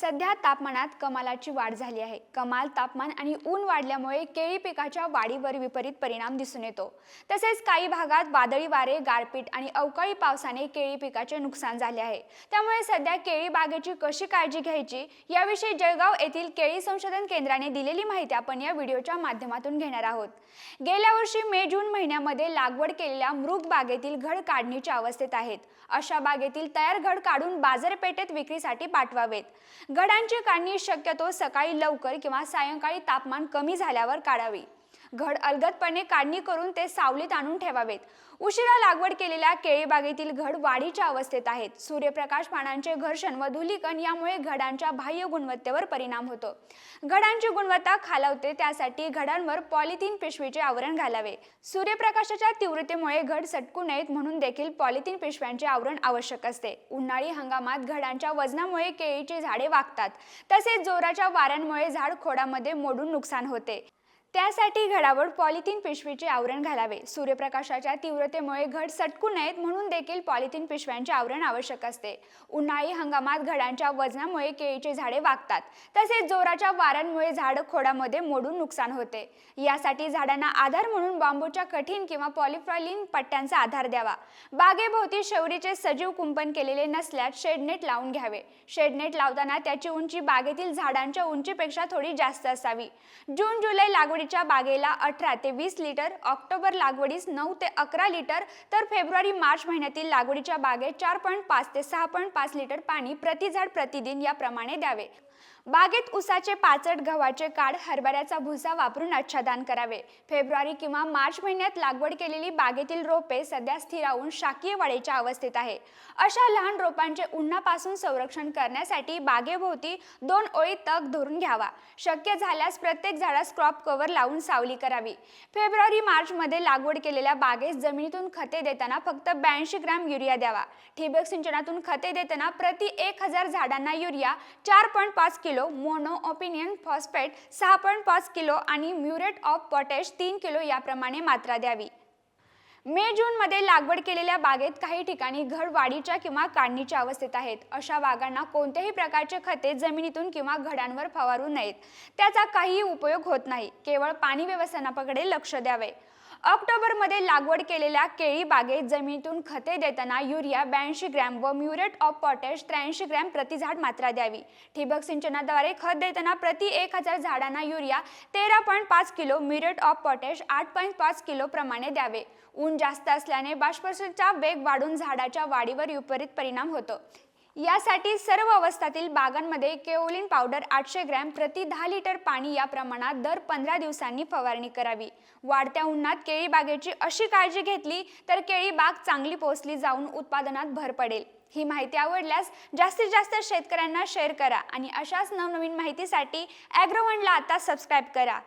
सध्या तापमानात कमालाची वाढ झाली आहे. कमाल तापमान आणि ऊन वाढल्यामुळे केळी पिकाच्या वाढीवर विपरीत परिणाम दिसून येतो. तसेच काही भागात वादळी वारे गारपीट आणि अवकाळी पावसाने केळी पिकाचे नुकसान झाले आहे. त्यामुळे सध्या केळी बागेची कशी काळजी घ्यायची याविषयी जळगाव येथील केळी संशोधन केंद्राने दिलेली माहिती आपण या व्हिडिओच्या माध्यमातून घेणार आहोत. गेल्या वर्षी मे जून महिन्यामध्ये लागवड केलेल्या मृग बागेतील घड काढणीच्या अवस्थेत आहेत. अशा बागेतील तयार घड काढून बाजारपेठेत विक्रीसाठी पाठवावेत. घडांची काढणी शक्यतो सकाळी लवकर किंवा सायंकाळी तापमान कमी झाल्यावर काढावी. घड अलगदपणे काढणी करून ते सावलीत आणून ठेवावेत. उशिरा लागवड केलेल्या केळीबागेतील घड वाढीच्या अवस्थेत आहेत. सूर्यप्रकाश पानांचे घर्षण व धुलीकण यामुळे घडांच्या बाह्य गुणवत्तेवर परिणाम होतो. घडांची गुणवत्ता खालावते त्यासाठी घडांवर पॉलिथिन पिशवीचे आवरण घालावे. सूर्यप्रकाशाच्या तीव्रतेमुळे घड सटकू नयेत म्हणून देखील पॉलिथिन पिशव्यांचे आवरण आवश्यक असते. उन्हाळी हंगामात घडांच्या वजनामुळे केळीची झाडे वागतात. तसेच जोराच्या वाऱ्यांमुळे झाड खोडामध्ये मोडून नुकसान होते. त्यासाठी घडावर पॉलिथिन पिशवीचे आवरण घालावे. सूर्यप्रकाशाच्या तीव्रतेमुळे घड सटकू नयेत म्हणून देखील पॉलिथिन पिशव्यांचे आवरण आवश्यक असते. उन्हाळी हंगामात घडांच्या वजनामुळे केळीचे झाडे वागतात. तसेच जोराच्या वाऱ्यांमुळे झाड खोडामध्ये मोडून नुकसान होते. यासाठी झाडांना आधार म्हणून बांबूच्या कठीण किंवा पॉलिफ्रॉलिन पट्ट्यांचा आधार द्यावा. बागेभोवती शौरीचे सजीव कुंपण केलेले नसल्यास शेडनेट लावून घ्यावे. शेडनेट लावताना त्याची उंची बागेतील झाडांच्या उंचीपेक्षा थोडी जास्त असावी. जून जुलै लागवडीच्या बागेला अठरा ते वीस लिटर ऑक्टोबर लागवडीस नऊ ते अकरा लिटर तर फेब्रुवारी मार्च महिन्यातील लागवडीच्या बागेत चार पॉईंट पाच ते सहा पॉईंट पाच लिटर पाणी प्रति झाड प्रतिदिन याप्रमाणे द्यावे. बागेत उसाचे पाचट गव्हाचे काढ हरभऱ्याचा भुसा वापरून आच्छादन करावे. फेब्रुवारी किंवा मार्च महिन्यात लागवड केलेली बागेतील रोपे सध्या स्थिरावून शाकीय वाढीच्या अवस्थेत आहे. अशा लहान रोपांचे उन्हापासून संरक्षण करण्यासाठी बागेभोवती दोन ओळी तग धरून घ्यावा. शक्य झाल्यास प्रत्येक झाडास क्रॉप कव्हर लावून सावली करावी. फेब्रुवारी मार्च मध्ये लागवड केलेल्या बागेस जमिनीतून खते देताना फक्त ब्याऐंशी ग्रॅम युरिया द्यावा. ठिबक सिंचनातून खते देताना प्रति एक हजार झाडांना युरिया चार पॉईंट पाच पाच किलो मोनो ओपिनियन फॉस्फेट सहा पॉईंट पाच किलो आणि म्युरेट ऑफ पोटॅश तीन किलो याप्रमाणे मात्रा द्यावी. मे जूनमध्ये लागवड केलेल्या बागेत काही ठिकाणी घड वाढीच्या किंवा काढणीच्या अवस्थेत आहेत. अशा बागांना कोणत्याही प्रकारचे खते जमिनीतून किंवा घडांवर फवारू नयेत. त्याचा काहीही उपयोग होत नाही. केवळ पाणी व्यवस्थापनाकडे लक्ष द्यावे. ऑक्टोबरमध्ये लागवड केलेल्या केळी बागेत जमिनीतून खते देताना युरिया ब्याऐंशी ग्रॅम व म्युरेट ऑफ पॉटॅश त्र्याऐंशी ग्रॅम प्रति झाड मात्रा द्यावी. ठिबक सिंचनाद्वारे खत देताना प्रति एक हजार झाडांना युरिया तेरा पॉईंट पाच किलो म्युरेट ऑफ पॉटॅश आठ पॉईंट पाच किलो प्रमाणे द्यावे. ऊन जास्त असल्याने बाष्पचा वेग वाढून झाडाच्या वाढीवर विपरीत परिणाम होतो. यासाठी सर्व अवस्थातील बागांमध्ये केओलिन पावडर आठशे ग्रॅम प्रति दहा लिटर पाणी या प्रमाणात दर पंधरा दिवसांनी फवारणी करावी. वाढत्या उन्हात केळी बागेची अशी काळजी घेतली तर केळी बाग चांगली पोचली जाऊन उत्पादनात भर पडेल. ही माहिती आवडल्यास जास्तीत जास्त शेतकऱ्यांना शेअर करा आणि अशाच नवनवीन माहितीसाठी ॲग्रोवनला आता सबस्क्राईब करा.